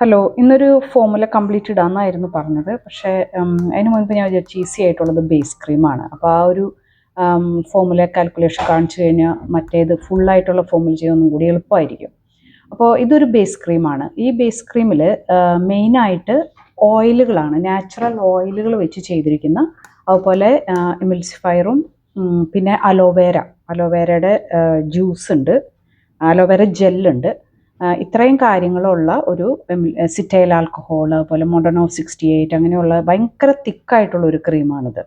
Hello ഇന്നൊരു formula complete ഇടാമെന്നായിരുന്നു പറഞ്ഞത്. പക്ഷേ അതിന് മുൻപ് ഞാൻ വിചാരിച്ചു ഈസി ആയിട്ടുള്ളത് ബേസ് ക്രീമാണ് അപ്പോൾ ആ ഒരു ഫോമുല കാൽക്കുലേഷൻ കാണിച്ചു കഴിഞ്ഞാൽ മറ്റേത് ഫുള്ളായിട്ടുള്ള ഫോമുല ചെയ്യാൻ ഒന്നും കൂടി എളുപ്പമായിരിക്കും. അപ്പോൾ ഇതൊരു ബേസ് ക്രീമാണ് ഈ ബേസ് ക്രീമിൽ മെയിനായിട്ട് ഓയിലുകളാണ് നാച്ചുറൽ ഓയിലുകൾ വെച്ച് ചെയ്തിരിക്കുന്ന അതുപോലെ എമിൽസിഫയറും പിന്നെ അലോവേര അലോവേരയുടെ ജ്യൂസ് ഉണ്ട്. അലോവേര ജെല്ലുണ്ട് ഇത്രയും കാര്യങ്ങളുള്ള ഒരു സിറ്റൈൽ ആൽക്കഹോൾ അതുപോലെ മോഡേൺ മൊഡനോ സിക്സ്റ്റി എയ്റ്റ് അങ്ങനെയുള്ള ഭയങ്കര തിക്കായിട്ടുള്ള ഒരു ക്രീമാണിത്.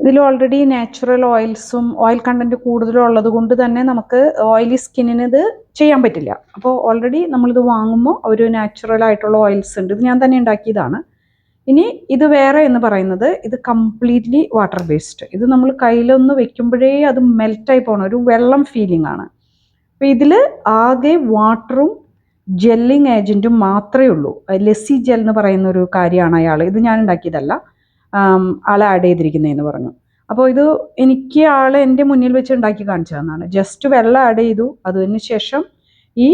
ഇതിൽ ഓൾറെഡി നാച്ചുറൽ ഓയിൽസും ഓയിൽ കണ്ടന്റ് കൂടുതലും ഉള്ളത് കൊണ്ട് തന്നെ നമുക്ക് ഓയിലി സ്കിന്നിന് ഇത് ചെയ്യാൻ പറ്റില്ല. അപ്പോൾ ഓൾറെഡി നമ്മളിത് വാങ്ങുമ്പോൾ ഒരു നാച്ചുറൽ ആയിട്ടുള്ള ഓയിൽസ് ഉണ്ട്. ഇത് ഞാൻ തന്നെ ഉണ്ടാക്കിയതാണ്. ഇനി ഇത് വേറെ എന്ന് പറയുന്നത് ഇത് കംപ്ലീറ്റ്ലി വാട്ടർ ബേസ്ഡ് ഇത് നമ്മൾ കയ്യിലൊന്ന് വെക്കുമ്പോഴേ അത് മെൽറ്റായി പോകണം ഒരു വെള്ളം ഫീലിംഗ് ആണ്. അപ്പോൾ ഇതിൽ ആകെ വാട്ടറും ജെല്ലിങ് ഏജന്റും മാത്രമേ ഉള്ളൂ. ലെസ്സി ജെൽ എന്ന് പറയുന്ന ഒരു കാര്യമാണ് അയാൾ. ഇത് ഞാൻ ഉണ്ടാക്കിയതല്ല. ആളെ ആഡ് ചെയ്തിരിക്കുന്നതെന്ന് പറഞ്ഞു. അപ്പോൾ ഇത് എനിക്ക് ആൾ എന്റെ മുന്നിൽ വെച്ച് ഉണ്ടാക്കി കാണിച്ചു തന്നാണ്. ജസ്റ്റ് വെള്ളം ആഡ് ചെയ്തു. അതിന് ശേഷം ഈ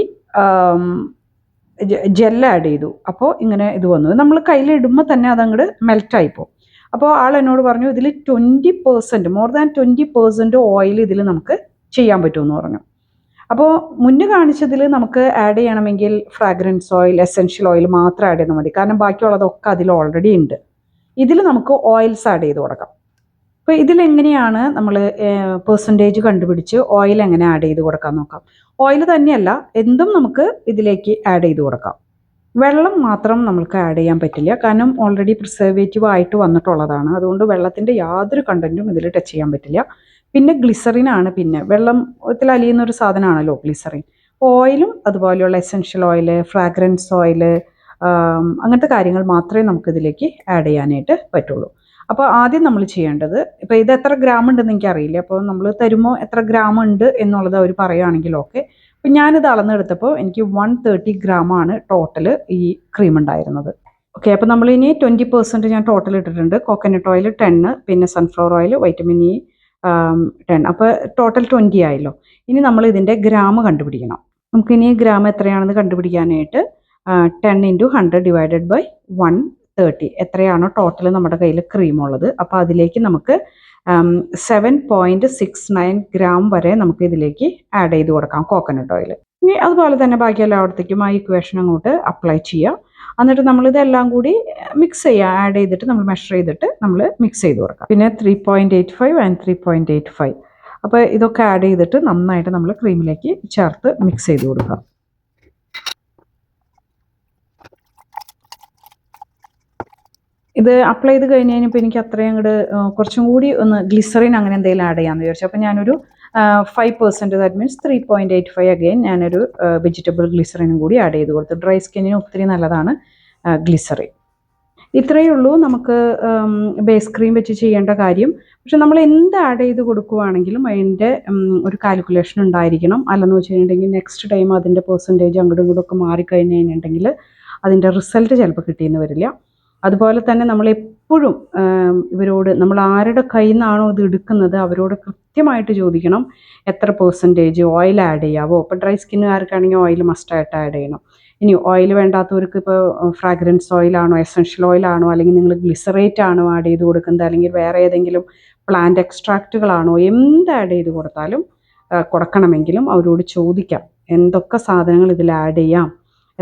ജെല്ല് ആഡ് ചെയ്തു. അപ്പോൾ ഇങ്ങനെ ഇത് വന്നു. നമ്മൾ കയ്യിലിടുമ്പോൾ തന്നെ അതങ്ങോട്ട് മെൽറ്റായിപ്പോവും അപ്പോൾ ആൾ എന്നോട് പറഞ്ഞു ഇതിൽ twenty percent more than twenty percent oil ഇതിൽ നമുക്ക് ചെയ്യാൻ പറ്റുമെന്ന് പറഞ്ഞു. അപ്പോൾ മുന്നേ കാണിച്ചതിൽ നമുക്ക് ആഡ് ചെയ്യണമെങ്കിൽ ഫ്രാഗ്രൻസ് ഓയിൽ എസെൻഷ്യൽ ഓയിൽ മാത്രം ആഡ് ചെയ്താൽ മതി. കാരണം ബാക്കിയുള്ളതൊക്കെ അതിൽ ഓൾറെഡി ഉണ്ട്. ഇതിൽ നമുക്ക് ഓയിൽസ് ആഡ് ചെയ്ത് കൊടുക്കാം. അപ്പോൾ ഇതിലെങ്ങനെയാണ് നമ്മൾ പെർസെന്റേജ് കണ്ടുപിടിച്ച് ഓയിൽ എങ്ങനെ ആഡ് ചെയ്ത് കൊടുക്കാൻ നോക്കാം. ഓയിൽ തന്നെയല്ല എന്തും നമുക്ക് ഇതിലേക്ക് ആഡ് ചെയ്ത് കൊടുക്കാം. വെള്ളം മാത്രം നമുക്ക് ആഡ് ചെയ്യാൻ പറ്റില്ല. കാരണം ഓൾറെഡി പ്രിസർവേറ്റീവ് ആയിട്ട് വന്നിട്ടുള്ളതാണ്. അതുകൊണ്ട് വെള്ളത്തിന്റെ യാതൊരു കണ്ടന്റും ഇതിൽ ടച്ച് ചെയ്യാൻ പറ്റില്ല. പിന്നെ ഗ്ലിസറിൻ ആണ് പിന്നെ. വെള്ളത്തിൽ അലിയുന്ന ഒരു സാധനമാണല്ലോ ഗ്ലിസറിൻ ഓയിലും അതുപോലെയുള്ള എസെൻഷ്യൽ ഓയിൽ ഫ്രാഗ്രൻസ് ഓയിൽ അങ്ങനത്തെ കാര്യങ്ങൾ മാത്രമേ നമുക്കിതിലേക്ക് ആഡ് ചെയ്യാനായിട്ട് പറ്റുള്ളൂ. അപ്പോൾ ആദ്യം നമ്മൾ ചെയ്യേണ്ടത് ഇപ്പോൾ ഇത് എത്ര ഗ്രാം ഉണ്ടെന്ന് എനിക്കറിയില്ല. അപ്പോൾ നമ്മൾ തരുമോ എത്ര ഗ്രാം ഉണ്ട് എന്നുള്ളത് അവർ പറയുകയാണെങ്കിൽ ഓക്കെ അപ്പം ഞാനിത് അളന്നെടുത്തപ്പോൾ എനിക്ക് വൺ തേർട്ടി ഗ്രാമാണ് ടോട്ടൽ ഈ ക്രീം ഉണ്ടായിരുന്നത്. ഓക്കെ അപ്പോൾ നമ്മളിനി ട്വന്റി പെർസെന്റ് ഞാൻ ടോട്ടൽ ഇട്ടിട്ടുണ്ട്. കോക്കനട്ട് ഓയിൽ ടെണ്ണ് പിന്നെ sunflower oil vitamin E ten അപ്പോൾ ടോട്ടൽ ട്വന്റി ആയല്ലോ. ഇനി നമ്മൾ ഇതിന്റെ ഗ്രാം കണ്ടുപിടിക്കണം. നമുക്കിനി ഗ്രാം എത്രയാണെന്ന് കണ്ടുപിടിക്കാനായിട്ട് ten into hundred divided by one thirty എത്രയാണോ ടോട്ടൽ നമ്മുടെ കയ്യിൽ ക്രീം ഉള്ളത്. അപ്പോൾ അതിലേക്ക് നമുക്ക് seven point six nine gram വരെ നമുക്ക് ഇതിലേക്ക് ആഡ് ചെയ്ത് കൊടുക്കാം കോക്കനട്ട് ഓയിൽ ഇനി അതുപോലെ തന്നെ ബാക്കി എല്ലായിടത്തേക്കും ആ ഇക്വേഷൻ അങ്ങോട്ട് അപ്ലൈ ചെയ്യുക എന്നിട്ട് നമ്മളിതെല്ലാം കൂടി മിക്സ് ചെയ്യുക ആഡ് ചെയ്തിട്ട് നമ്മൾ മെഷർ ചെയ്തിട്ട് നമ്മൾ മിക്സ് ചെയ്ത് കൊടുക്കുക പിന്നെ three point eight five and three point eight five അപ്പോൾ ഇതൊക്കെ ആഡ് ചെയ്തിട്ട് നന്നായിട്ട് നമ്മൾ ക്രീമിലേക്ക് ചേർത്ത് മിക്സ് ചെയ്ത് കൊടുക്കുക ഇത് അപ്ലൈ ചെയ്ത് കഴിഞ്ഞ് കഴിഞ്ഞപ്പോൾ എനിക്ക് അത്രയും അങ്ങോട്ട് കുറച്ചും കൂടി ഒന്ന് ഗ്ലിസറിൻ അങ്ങനെ എന്തെങ്കിലും ആഡ് ചെയ്യാമെന്ന് വിചാരിച്ചു. അപ്പോൾ ഞാനൊരു five percent that means three point eight five again ഞാനൊരു വെജിറ്റബിൾ ഗ്ലിസറിനും കൂടി ആഡ് ചെയ്ത് കൊടുത്തു. ഡ്രൈ സ്കിന്നിന് ഒത്തിരി നല്ലതാണ് ഗ്ലിസറിൻ ഇത്രയേ ഉള്ളൂ നമുക്ക് ബേസ് ക്രീം വെച്ച് ചെയ്യേണ്ട കാര്യം. പക്ഷെ നമ്മൾ എന്ത് ആഡ് ചെയ്ത് കൊടുക്കുവാണെങ്കിലും അതിന്റെ ഒരു കാൽക്കുലേഷൻ ഉണ്ടായിരിക്കണം. അല്ലെന്ന് വെച്ച് കഴിഞ്ഞിട്ടുണ്ടെങ്കിൽ നെക്സ്റ്റ് ടൈം അതിന്റെ പെർസെന്റേജ് അങ്ങോട്ടും ഇങ്ങോട്ടും ഒക്കെ മാറിക്കഴിഞ്ഞ് കഴിഞ്ഞിട്ടുണ്ടെങ്കിൽ അതിന്റെ റിസൾട്ട് ചിലപ്പോൾ കിട്ടിയെന്ന് വരില്ല. അതുപോലെ തന്നെ നമ്മൾ എപ്പോഴും ഇവരോട് നമ്മൾ ആരുടെ കയ്യിൽ നിന്നാണോ ഇത് എടുക്കുന്നത് അവരോട് കൃത്യമായിട്ട് ചോദിക്കണം. എത്ര പെർസെന്റേജ് ഓയിൽ ആഡ് ചെയ്യാവോ? ഇപ്പോൾ ഡ്രൈ സ്കിന്നുകാർക്കാണെങ്കിൽ ഓയിൽ മസ്റ്റായിട്ട് ആഡ് ചെയ്യണം. ഇനി ഓയിൽ വേണ്ടാത്തവർക്ക് ഇപ്പോൾ ഫ്രാഗ്രൻസ് ഓയിലാണോ എസെൻഷ്യൽ ഓയിലാണോ അല്ലെങ്കിൽ നിങ്ങൾ ഗ്ലിസറേറ്റ് ആണോ ആഡ് ചെയ്ത് കൊടുക്കുന്നത് അല്ലെങ്കിൽ വേറെ ഏതെങ്കിലും പ്ലാന്റ് എക്സ്ട്രാക്റ്റുകളാണോ എന്ത് ആഡ് ചെയ്ത് കൊടുത്താലും കൊടുക്കണമെങ്കിലും അവരോട് ചോദിക്കാം. എന്തൊക്കെ സാധനങ്ങൾ ഇതിൽ ആഡ് ചെയ്യാം?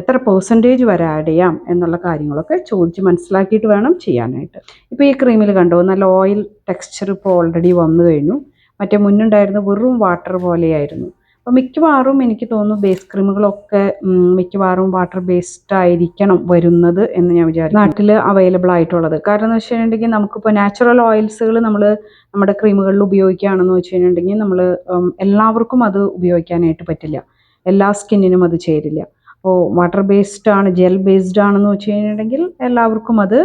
എത്ര പെർസെന്റേജ് വരെ ആഡ് ചെയ്യാം എന്നുള്ള കാര്യങ്ങളൊക്കെ ചോദിച്ച് മനസ്സിലാക്കിയിട്ട് വേണം ചെയ്യാനായിട്ട്. ഇപ്പോൾ ഈ ക്രീമിൽ കണ്ടോ നല്ല ഓയിൽ ടെക്സ്ചർ ഇപ്പോൾ ഓൾറെഡി വന്നു കഴിഞ്ഞു. മറ്റേ മുന്നുണ്ടായിരുന്ന വെറും വാട്ടർ പോലെയായിരുന്നു. അപ്പോൾ മിക്കവാറും എനിക്ക് തോന്നുന്നു ബേസ് ക്രീമുകളൊക്കെ മിക്കവാറും വാട്ടർ ബേസ്ഡ് ആയിരിക്കണം വരുന്നത് എന്ന് ഞാൻ വിചാരിച്ചു നാട്ടിൽ അവൈലബിൾ ആയിട്ടുള്ളത്. കാരണം എന്ന് വെച്ചിട്ടുണ്ടെങ്കിൽ നമുക്കിപ്പോൾ നാച്ചുറൽ ഓയിൽസുകൾ നമ്മൾ നമ്മുടെ ക്രീമുകളിൽ ഉപയോഗിക്കുകയാണെന്ന് വെച്ച് കഴിഞ്ഞിട്ടുണ്ടെങ്കിൽ നമ്മൾ എല്ലാവർക്കും അത് ഉപയോഗിക്കാനായിട്ട് പറ്റില്ല. എല്ലാ സ്കിന്നിനും അത് ചേരില്ല. അപ്പോൾ വാട്ടർ ബേസ്ഡ് ആണ് ജെൽ ബേസ്ഡ് ആണെന്ന് വെച്ച് കഴിഞ്ഞിട്ടുണ്ടെങ്കിൽ എല്ലാവർക്കും അത്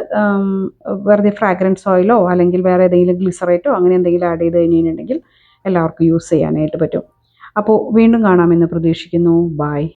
വെറുതെ ഫ്രാഗ്രൻസ് ഓയിലോ അല്ലെങ്കിൽ വേറെ ഏതെങ്കിലും ഗ്ലിസറേറ്റോ അങ്ങനെ എന്തെങ്കിലും ആഡ് ചെയ്ത് കഴിഞ്ഞിട്ടുണ്ടെങ്കിൽ എല്ലാവർക്കും യൂസ് ചെയ്യാനായിട്ട് പറ്റും. അപ്പോൾ വീണ്ടും കാണാമെന്ന് പ്രതീക്ഷിക്കുന്നു. ബായ്